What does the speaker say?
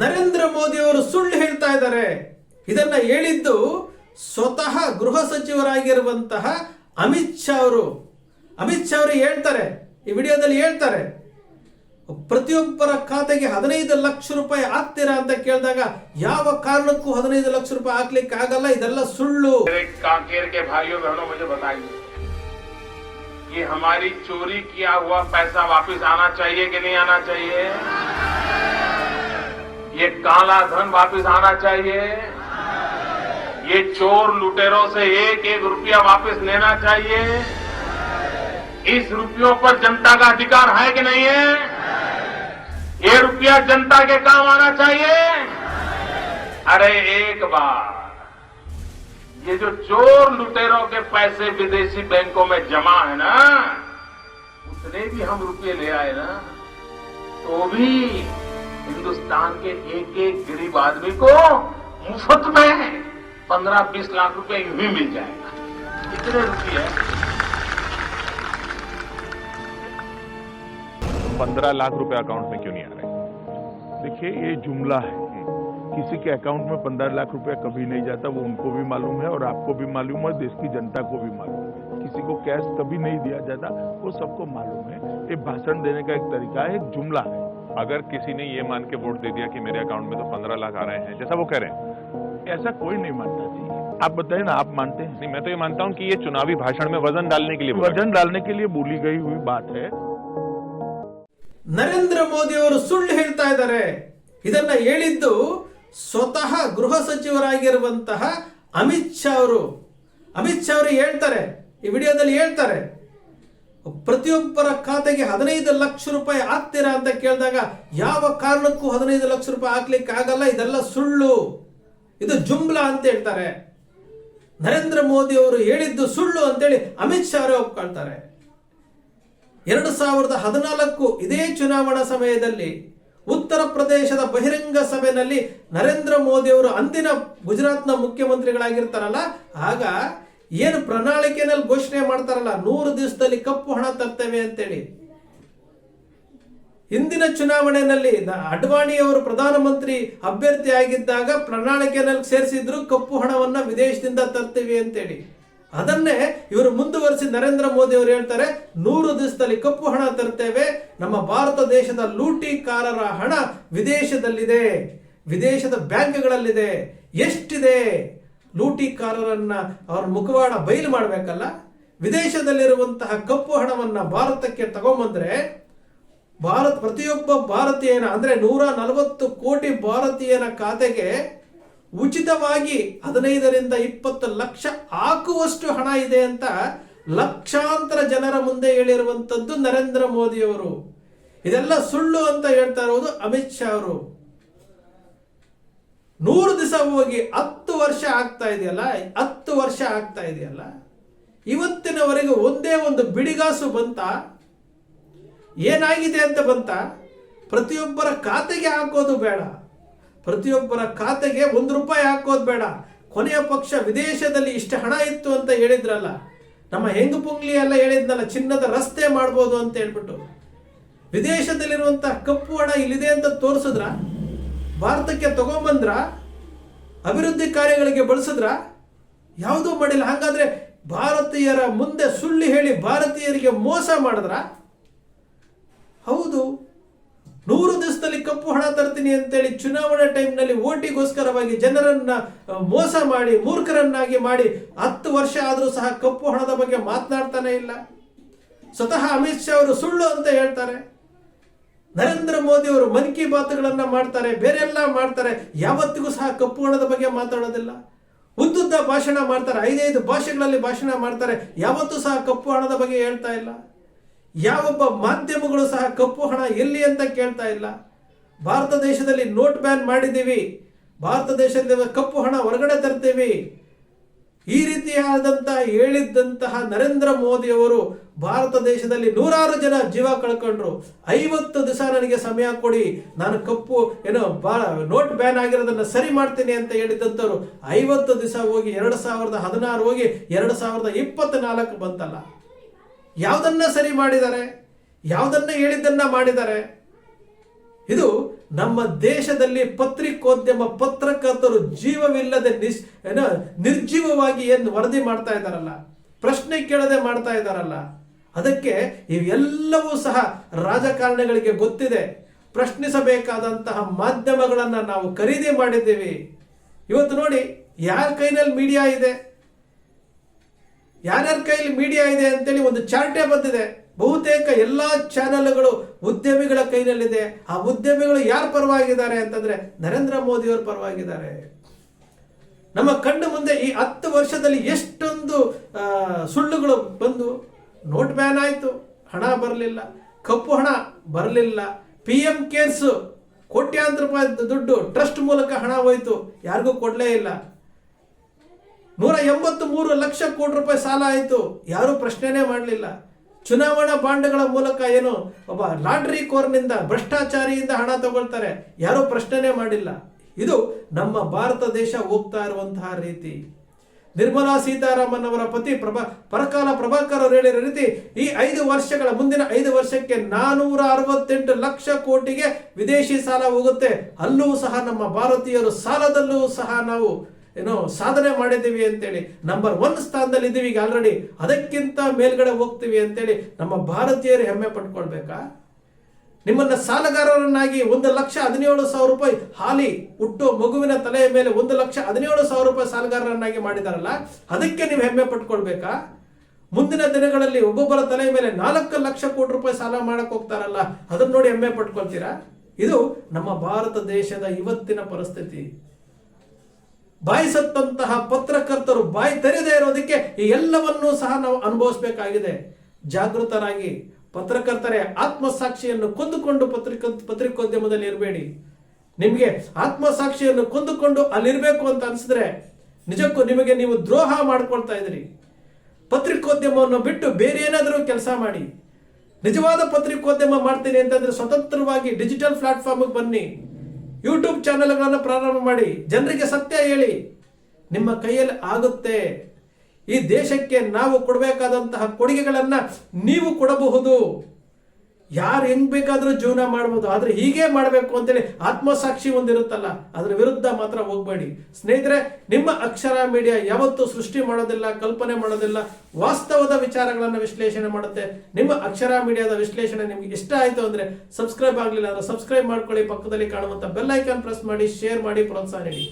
ನರೇಂದ್ರ ಮೋದಿ ಅವರು ಸುಳ್ಳು ಹೇಳ್ತಾ ಇದ್ದಾರೆ ಇದನ್ನ ಹೇಳಿದ್ದು ಸ್ವತಃ ಗೃಹ ಸಚಿವರಾಗಿರುವಂತಹ ಅಮಿತ್ ಶಾ ಅವರು ಅಮಿತ್ ಶಾ ಅವರು ಹೇಳ್ತಾರೆ ಈ ವಿಡಿಯೋದಲ್ಲಿ ಹೇಳ್ತಾರೆ ಪ್ರತಿಯೊಬ್ಬರ ಖಾತೆಗೆ ಹದಿನೈದು ಲಕ್ಷ ರೂಪಾಯಿ ಹಾಕ್ತೀರಾ ಅಂತ ಕೇಳಿದಾಗ ಯಾವ ಕಾರಣಕ್ಕೂ ಹದಿನೈದು ಲಕ್ಷ ರೂಪಾಯಿ ಹಾಕ್ಲಿಕ್ಕೆ ಆಗಲ್ಲ ಇದೆಲ್ಲ ಸುಳ್ಳು मेरे कांकेर के भाइयों बहनों मुझे बताइए कि हमारी चोरी किया हुआ पैसा वापस आना चाहिए कि नहीं आना चाहिए काला धन वापस आना चाहिए। ये चोर लुटेरों से एक एक रुपया वापस लेना चाहिए। इस रुपयों पर जनता का अधिकार है कि नहीं है? ये रुपया जनता के काम आना चाहिए। अरे एक बार, ये जो चोर लुटेरों के पैसे विदेशी बैंकों में जमा है ना, उतने भी हम रुपये ले आए ना तो भी हिंदुस्तान के एक एक गरीब आदमी को मुफ़्त में पंद्रह बीस लाख रुपए यूँ ही मिल जाएगा। कितने रुपये पंद्रह लाख रुपए अकाउंट में क्यों नहीं आ रहे? देखिए, ये जुमला है। किसी के अकाउंट में पंद्रह लाख रुपया कभी नहीं जाता, वो उनको भी मालूम है और आपको भी मालूम है देश की जनता को भी मालूम है। किसी को कैश कभी नहीं दिया जाता, वो सबको मालूम है। ये भाषण देने का एक तरीका है, एक जुमला है। अगर किसी ने ये मान के वोट दे दिया कि मेरे अकाउंट में तो पंद्रह लाख आ रहे हैं जैसा वो कह रहे हैं ऐसा कोई नहीं मानता जी आप बताइए ना आप मानते हैं नहीं मैं तो ये मानता हूँ कि ये चुनावी भाषण में वजन डालने के लिए बोला वजन डालने के लिए बोली गई हुई बात है ನರೇಂದ್ರ ಮೋದಿ ಅವರು ಸುಳ್ಳು ಹೇಳ್ತಾ ಇದ್ದಾರೆ ಇದನ್ನ ಹೇಳಿದ್ದು ಸ್ವತಃ ಗೃಹ ಸಚಿವರಾಗಿರುವಂತಹ ಅಮಿತ್ ಶಾ ಅವರು ಅಮಿತ್ ಶಾ ಅವರು ಹೇಳ್ತಾರೆ ಈ ವಿಡಿಯೋದಲ್ಲಿ ಹೇಳ್ತಾರೆ ಪ್ರತಿಯೊಬ್ಬರ ಖಾತೆಗೆ ಹದಿನೈದು ಲಕ್ಷ ರೂಪಾಯಿ ಹಾಕ್ತೀರಾ ಅಂತ ಕೇಳಿದಾಗ, ಯಾವ ಕಾರಣಕ್ಕೂ ಹದಿನೈದು ಲಕ್ಷ ರೂಪಾಯಿ ಹಾಕ್ಲಿಕ್ಕೆ ಆಗಲ್ಲ, ಇದೆಲ್ಲ ಸುಳ್ಳು. ಇದು ಜುಮ್ಲಾ ಅಂತ ಹೇಳ್ತಾರೆ. ನರೇಂದ್ರ ಮೋದಿ ಅವರು ಹೇಳಿದ್ದು ಸುಳ್ಳು ಅಂತೇಳಿ ಅಮಿತ್ ಶಾ ಅವರೇ ಒಪ್ಕೊಳ್ತಾರೆ. ಎರಡು ಸಾವಿರದ ಹದಿನಾಲ್ಕು ಇದೇ ಚುನಾವಣಾ ಸಮಯದಲ್ಲಿ ಉತ್ತರ ಪ್ರದೇಶದ ಬಹಿರಂಗ ಸಭೆಯಲ್ಲಿ ನರೇಂದ್ರ ಮೋದಿ ಅವರು ಅಂದಿನ ಗುಜರಾತ್ನ ಮುಖ್ಯಮಂತ್ರಿಗಳಾಗಿರ್ತಾರಲ್ಲ, ಆಗ ಏನು ಪ್ರಣಾಳಿಕೆನಲ್ಲಿ ಘೋಷಣೆ ಮಾಡ್ತಾರಲ್ಲ, ನೂರು ದಿವಸದಲ್ಲಿ ಕಪ್ಪು ಹಣ ತರ್ತೇವೆ ಅಂತೇಳಿ. ಹಿಂದಿನ ಚುನಾವಣೆಯಲ್ಲಿ ಅಡ್ವಾಣಿ ಅವರು ಪ್ರಧಾನಮಂತ್ರಿ ಅಭ್ಯರ್ಥಿ ಆಗಿದ್ದಾಗ ಪ್ರಣಾಳಿಕೆನಲ್ಲಿ ಸೇರಿಸಿದ್ರು, ಕಪ್ಪು ಹಣವನ್ನ ವಿದೇಶದಿಂದ ತರ್ತೀವಿ ಅಂತೇಳಿ. ಅದನ್ನೇ ಇವರು ಮುಂದುವರಿಸಿ ನರೇಂದ್ರ ಮೋದಿ ಅವರು ಹೇಳ್ತಾರೆ, ನೂರು ದಿವಸದಲ್ಲಿ ಕಪ್ಪು ಹಣ ತರ್ತೇವೆ, ನಮ್ಮ ಭಾರತ ದೇಶದ ಲೂಟಿಕಾರರ ಹಣ ವಿದೇಶದಲ್ಲಿದೆ, ವಿದೇಶದ ಬ್ಯಾಂಕ್ಗಳಲ್ಲಿದೆ, ಎಷ್ಟಿದೆ? ಲೂಟಿಕಾರರನ್ನ ಅವರ ಮುಖವಾಡ ಬಯಲು ಮಾಡಬೇಕಲ್ಲ? ವಿದೇಶದಲ್ಲಿರುವಂತಹ ಕಪ್ಪು ಹಣವನ್ನ ಭಾರತಕ್ಕೆ ತಗೊಂಬಂದ್ರೆ ಭಾರತ ಪ್ರತಿಯೊಬ್ಬ ಭಾರತೀಯನ ಅಂದ್ರೆ ನೂರ ನಲವತ್ತು ಕೋಟಿ ಭಾರತೀಯನ ಖಾತೆಗೆ ಉಚಿತವಾಗಿ ಹದಿನೈದರಿಂದ ಇಪ್ಪತ್ತು ಲಕ್ಷ ಹಾಕುವಷ್ಟು ಹಣ ಇದೆ ಅಂತ ಲಕ್ಷಾಂತರ ಜನರ ಮುಂದೆ ಹೇಳಿರುವಂತದ್ದು ನರೇಂದ್ರ ಮೋದಿ ಅವರು ಇದೆಲ್ಲ ಸುಳ್ಳು ಅಂತ ಹೇಳ್ತಾ ಇರೋದು ಅಮಿತ್ ಶಾ ಅವರು. ನೂರು ದಿವಸ ಹೋಗಿ ಹತ್ತು ವರ್ಷ ಆಗ್ತಾ ಇದೆಯಲ್ಲ, ಹತ್ತು ವರ್ಷ ಆಗ್ತಾ ಇದೆಯಲ್ಲ, ಇವತ್ತಿನವರೆಗೆ ಒಂದೇ ಒಂದು ಬಿಡಿಗಾಸು ಬಂತ? ಏನಾಗಿದೆ ಅಂತ ಬಂತ? ಪ್ರತಿಯೊಬ್ಬರ ಖಾತೆಗೆ ಹಾಕೋದು ಬೇಡ. ಪ್ರತಿಯೊಬ್ಬರ ಖಾತೆಗೆ ಒಂದು ರೂಪಾಯಿ ಹಾಕೋದು ಬೇಡ. ಕೊನೆಯ ಪಕ್ಷ ವಿದೇಶದಲ್ಲಿ ಇಷ್ಟು ಹಣ ಇತ್ತು ಅಂತ ಹೇಳಿದ್ರಲ್ಲ, ನಮ್ಮ ಹೆಂಗು ಪುಂಗ್ಲಿ ಎಲ್ಲ ಹೇಳಿದ್ನಲ್ಲ, ಚಿನ್ನದ ರಸ್ತೆ ಮಾಡ್ಬೋದು ಅಂತ ಹೇಳ್ಬಿಟ್ಟು. ವಿದೇಶದಲ್ಲಿರುವಂತಹ ಕಪ್ಪು ಹಣ ಇಲ್ಲಿದೆ ಅಂತ ತೋರಿಸಿದ್ರ? ಭಾರತಕ್ಕೆ ತಗೊಂಬಂದ್ರ, ಅಭಿವೃದ್ಧಿ ಕಾರ್ಯಗಳಿಗೆ ಬಳಸಿದ್ರ ಯಾವುದೂ ಮಾಡಿಲ್ಲ. ಹಾಗಾದ್ರೆ ಭಾರತೀಯರ ಮುಂದೆ ಸುಳ್ಳು ಹೇಳಿ ಭಾರತೀಯರಿಗೆ ಮೋಸ ಮಾಡಿದ್ರ, ಹೌದು, ನೂರು ದಿವಸದಲ್ಲಿ ಕಪ್ಪು ಹಣ ತರ್ತೀನಿ ಅಂತೇಳಿ ಚುನಾವಣೆ ಟೈಮ್ನಲ್ಲಿ ಓಟಿಗೋಸ್ಕರವಾಗಿ ಜನರನ್ನ ಮೋಸ ಮಾಡಿ, ಮೂರ್ಖರನ್ನಾಗಿ ಮಾಡಿ ಹತ್ತು ವರ್ಷ ಆದರೂ ಸಹ ಕಪ್ಪು ಹಣದ ಬಗ್ಗೆ ಮಾತನಾಡ್ತಾನೆ ಇಲ್ಲ. ಸ್ವತಃ ಅಮಿತ್ ಶಾ ಅವರು ಸುಳ್ಳು ಅಂತ ಹೇಳ್ತಾರೆ. ನರೇಂದ್ರ ಮೋದಿ ಅವರು ಮನ್ ಕಿ ಬಾತ್ಗಳನ್ನ ಮಾಡ್ತಾರೆ ಬೇರೆ ಎಲ್ಲ ಮಾಡ್ತಾರೆ. ಯಾವತ್ತಿಗೂ ಸಹ ಕಪ್ಪು ಹಣದ ಬಗ್ಗೆ ಮಾತಾಡೋದಿಲ್ಲ. ಉದ್ದುದ್ದ ಭಾಷಣ ಮಾಡ್ತಾರೆ, ಐದೈದು ಭಾಷೆಗಳಲ್ಲಿ ಭಾಷಣ ಮಾಡ್ತಾರೆ. ಯಾವತ್ತೂ ಸಹ ಕಪ್ಪು ಹಣದ ಬಗ್ಗೆ ಹೇಳ್ತಾ ಇಲ್ಲ. ಯಾವೊಬ್ಬ ಮಾಧ್ಯಮಗಳು ಸಹ ಕಪ್ಪು ಹಣ ಎಲ್ಲಿ ಅಂತ ಕೇಳ್ತಾ ಇಲ್ಲ. ಭಾರತ ದೇಶದಲ್ಲಿ ನೋಟ್ ಬ್ಯಾನ್ ಮಾಡಿದ್ದೀವಿ. ಭಾರತ ದೇಶದಿಂದ ಕಪ್ಪು ಹಣ ಹೊರಗಡೆ ತರ್ತೀವಿ. ಈ ರೀತಿಯಾದಂತಹ ಹೇಳಿದ್ದಂತಹ ನರೇಂದ್ರ ಮೋದಿ ಅವರು ಭಾರತ ದೇಶದಲ್ಲಿ ನೂರಾರು ಜನ ಜೀವ ಕಳ್ಕೊಂಡ್ರು. ಐವತ್ತು ದಿವಸ ನನಗೆ ಸಮಯ ಕೊಡಿ. ನಾನು ಕಪ್ಪು, ಏನೋ ಬಾ ನೋಟ್ ಬ್ಯಾನ್ ಆಗಿರೋದನ್ನ ಸರಿ ಮಾಡ್ತೀನಿ ಅಂತ ಹೇಳಿದ್ದಂಥವ್ರು ಐವತ್ತು ದಿವಸ ಹೋಗಿ, ಎರಡು ಸಾವಿರದ ಹದಿನಾರು ಹೋಗಿ, ಎರಡು ಸಾವಿರದ ಇಪ್ಪತ್ನಾಲ್ಕು ಬಂತಲ್ಲ. ಯಾವುದನ್ನ ಸರಿ ಮಾಡಿದ್ದಾರೆ? ಯಾವುದನ್ನ ಹೇಳಿದ್ದನ್ನ ಮಾಡಿದ್ದಾರೆ? ಇದು ನಮ್ಮ ದೇಶದಲ್ಲಿ ಪತ್ರಿಕೋದ್ಯಮ ಪತ್ರಕರ್ತರು ಜೀವವಿಲ್ಲದೆ ಏನೋ, ನಿರ್ಜೀವವಾಗಿ ಏನು ವರದಿ ಮಾಡ್ತಾ ಇದ್ದಾರಲ್ಲ, ಪ್ರಶ್ನೆ ಕೇಳದೆ ಮಾಡ್ತಾ ಇದ್ದಾರಲ್ಲ, ಅದಕ್ಕೆ ಇವೆಲ್ಲವೂ ಸಹ ರಾಜಕಾರಣಿಗಳಿಗೆ ಗೊತ್ತಿದೆ. ಪ್ರಶ್ನಿಸಬೇಕಾದಂತಹ ಮಾಧ್ಯಮಗಳನ್ನು ನಾವು ಖರೀದಿ ಮಾಡಿದ್ದೀವಿ. ಇವತ್ತು ನೋಡಿ, ಯಾರ ಕೈನಲ್ಲಿ ಮೀಡಿಯಾ ಇದೆ? ಯಾರ್ಯಾರ ಕೈಲಿ ಮೀಡಿಯಾ ಇದೆ ಅಂತೇಳಿ ಒಂದು ಚಾರ್ಟೇ ಬಂದಿದೆ. ಬಹುತೇಕ ಎಲ್ಲ ಚಾನೆಲ್ಗಳು ಉದ್ಯಮಿಗಳ ಕೈನಲ್ಲಿದೆ. ಆ ಉದ್ಯಮಿಗಳು ಯಾರ ಪರವಾಗಿದ್ದಾರೆ ಅಂತಂದ್ರೆ ನರೇಂದ್ರ ಮೋದಿಯವರ ಪರವಾಗಿದ್ದಾರೆ. ನಮ್ಮ ಕಣ್ಣು ಮುಂದೆ ಈ ಹತ್ತು ವರ್ಷದಲ್ಲಿ ಎಷ್ಟೊಂದು ಸುಳ್ಳುಗಳು ಬಂದು ನೋಟ್ ಬ್ಯಾನ್ ಆಯಿತು. ಹಣ ಬರಲಿಲ್ಲ. ಕಪ್ಪು ಹಣ ಬರಲಿಲ್ಲ. ಪಿ ಎಂ ಕೇರ್ಸ್ ಕೋಟ್ಯಾಂತರ ರೂಪಾಯಿ ದುಡ್ಡು ಟ್ರಸ್ಟ್ ಮೂಲಕ ಹಣ ಹೋಯಿತು. ಯಾರಿಗೂ ಕೊಡಲೇ ಇಲ್ಲ. ನೂರ ಎಂಬತ್ತು ಮೂರು ಲಕ್ಷ ಕೋಟಿ ರೂಪಾಯಿ ಸಾಲ ಆಯಿತು. ಯಾರೂ ಪ್ರಶ್ನೆನೇ ಮಾಡಲಿಲ್ಲ. ಚುನಾವಣಾ ಬಾಂಡ್ಗಳ ಮೂಲಕ ಏನು ಒಬ್ಬ ಲಾಟ್ರಿ ಕೋರ್ನಿಂದ ಭ್ರಷ್ಟಾಚಾರಿಯಿಂದ ಹಣ ತಗೊಳ್ತಾರೆ. ಯಾರೂ ಪ್ರಶ್ನೆನೇ ಮಾಡಿಲ್ಲ. ಇದು ನಮ್ಮ ಭಾರತ ದೇಶ ಹೋಗ್ತಾ ಇರುವಂತಹ ರೀತಿ. ನಿರ್ಮಲಾ ಸೀತಾರಾಮನ್ ಅವರ ಪತಿ ಪ್ರಭಾ, ಪರಕಾಲ ಪ್ರಭಾಕರ್ ಅವರು ಹೇಳಿರೋ ರೀತಿ, ಈ ಐದು ವರ್ಷಗಳ, ಮುಂದಿನ ಐದು ವರ್ಷಕ್ಕೆ ನಾನೂರ ಅರವತ್ತೆಂಟು ಲಕ್ಷ ಕೋಟಿಗೆ ವಿದೇಶಿ ಸಾಲ ಹೋಗುತ್ತೆ. ಅಲ್ಲೂ ಸಹ ನಮ್ಮ ಭಾರತೀಯರು ಸಾಲದಲ್ಲೂ ಸಹ ನಾವು ಏನೋ ಸಾಧನೆ ಮಾಡಿದ್ದೀವಿ ಅಂತೇಳಿ ನಂಬರ್ ಒನ್ ಸ್ಥಾನದಲ್ಲಿ ಇದ್ದೀವಿ ಈಗ ಆಲ್ರೆಡಿ ಅದಕ್ಕಿಂತ ಮೇಲ್ಗಡೆ ಹೋಗ್ತೀವಿ ಅಂತೇಳಿ ನಮ್ಮ ಭಾರತೀಯರು ಹೆಮ್ಮೆ ಪಟ್ಕೊಳ್ಬೇಕಾ? ನಿಮ್ಮನ್ನ ಸಾಲಗಾರರನ್ನಾಗಿ ಒಂದು ಲಕ್ಷ ಹದಿನೇಳು ಸಾವಿರ ರೂಪಾಯಿ ಹಾಲಿ ಹುಟ್ಟು ಮಗುವಿನ ತಲೆಯ ಮೇಲೆ ಒಂದು ಲಕ್ಷ ಹದಿನೇಳು ಸಾವಿರ ರೂಪಾಯಿ ಸಾಲಗಾರರನ್ನಾಗಿ ಮಾಡಿದಾರಲ್ಲ, ಅದಕ್ಕೆ ನೀವು ಹೆಮ್ಮೆ ಪಟ್ಕೊಳ್ಬೇಕಾ? ಮುಂದಿನ ದಿನಗಳಲ್ಲಿ ಒಬ್ಬೊಬ್ಬರ ತಲೆಯ ಮೇಲೆ ನಾಲ್ಕು ಲಕ್ಷ ಕೋಟಿ ರೂಪಾಯಿ ಸಾಲ ಮಾಡಕ್ ಹೋಗ್ತಾರಲ್ಲ, ಅದನ್ನ ನೋಡಿ ಹೆಮ್ಮೆ ಪಟ್ಕೊಳ್ತೀರಾ? ಇದು ನಮ್ಮ ಭಾರತ ದೇಶದ ಇವತ್ತಿನ ಪರಿಸ್ಥಿತಿ. ಬಾಯಿ ಸತ್ತಂತಹ ಪತ್ರಕರ್ತರು ಬಾಯಿ ತೆರೆದೇ ಇರೋದಕ್ಕೆ ಈ ಎಲ್ಲವನ್ನೂ ಸಹ ನಾವು ಅನುಭವಿಸಬೇಕಾಗಿದೆ. ಜಾಗೃತರಾಗಿ ಪತ್ರಕರ್ತರೇ ಆತ್ಮಸಾಕ್ಷಿಯನ್ನು ಕೊಂದುಕೊಂಡು ಪತ್ರಿಕ ಪತ್ರಿಕೋದ್ಯಮದಲ್ಲಿ ಇರಬೇಡಿ. ನಿಮಗೆ ಆತ್ಮಸಾಕ್ಷಿಯನ್ನು ಕೊಂದುಕೊಂಡು ಅಲ್ಲಿರಬೇಕು ಅಂತ ಅನಿಸಿದ್ರೆ ನಿಜಕ್ಕೂ ನಿಮಗೆ ನೀವು ದ್ರೋಹ ಮಾಡ್ಕೊಳ್ತಾ ಇದ್ರಿ ಪತ್ರಿಕೋದ್ಯಮವನ್ನು ಬಿಟ್ಟು ಬೇರೆ ಏನಾದರೂ ಕೆಲಸ ಮಾಡಿ. ನಿಜವಾದ ಪತ್ರಿಕೋದ್ಯಮ ಮಾಡ್ತೀನಿ ಅಂತಂದ್ರೆ ಸ್ವತಂತ್ರವಾಗಿ ಡಿಜಿಟಲ್ ಪ್ಲಾಟ್ಫಾರ್ಮ್ಗೆ ಬನ್ನಿ. ಯೂಟ್ಯೂಬ್ ಚಾನೆಲ್ಗಳನ್ನು ಪ್ರಾರಂಭ ಮಾಡಿ ಜನರಿಗೆ ಸತ್ಯ ಹೇಳಿ, ನಿಮ್ಮ ಕೈಯಲ್ಲಿ ಆಗುತ್ತೆ. ಈ ದೇಶಕ್ಕೆ ನಾವು ಕೊಡಬೇಕಾದಂತಹ ಕೊಡುಗೆಗಳನ್ನು ನೀವು ಕೊಡಬಹುದು. ಯಾರು ಹೆಂಗ್ ಬೇಕಾದ್ರೂ ಜೀವನ ಮಾಡ್ಬೋದು, ಆದ್ರೆ ಹೀಗೆ ಮಾಡಬೇಕು ಅಂತೇಳಿ ಆತ್ಮಸಾಕ್ಷಿ ಒಂದಿರುತ್ತಲ್ಲ, ಅದರ ವಿರುದ್ಧ ಮಾತ್ರ ಹೋಗ್ಬೇಡಿ. ಸ್ನೇಹಿತರೆ, ನಿಮ್ಮ ಅಕ್ಷರ ಮೀಡಿಯಾ ಯಾವತ್ತೂ ಸೃಷ್ಟಿ ಮಾಡೋದಿಲ್ಲ, ಕಲ್ಪನೆ ಮಾಡೋದಿಲ್ಲ, ವಾಸ್ತವದ ವಿಚಾರಗಳನ್ನು ವಿಶ್ಲೇಷಣೆ ಮಾಡುತ್ತೆ. ನಿಮ್ಮ ಅಕ್ಷರ ಮೀಡಿಯಾದ ವಿಶ್ಲೇಷಣೆ ನಿಮ್ಗೆ ಇಷ್ಟ ಆಯ್ತು ಅಂದ್ರೆ ಸಬ್ಸ್ಕ್ರೈಬ್ ಆಗಲಿಲ್ಲ ಅಂದ್ರೆ ಸಬ್ಸ್ಕ್ರೈಬ್ ಮಾಡ್ಕೊಳ್ಳಿ, ಪಕ್ಕದಲ್ಲಿ ಕಾಣುವಂತ ಬೆಲ್ ಐಕಾನ್ ಪ್ರೆಸ್ ಮಾಡಿ, ಶೇರ್ ಮಾಡಿ, ಪ್ರೋತ್ಸಾಹ ನೀಡಿ.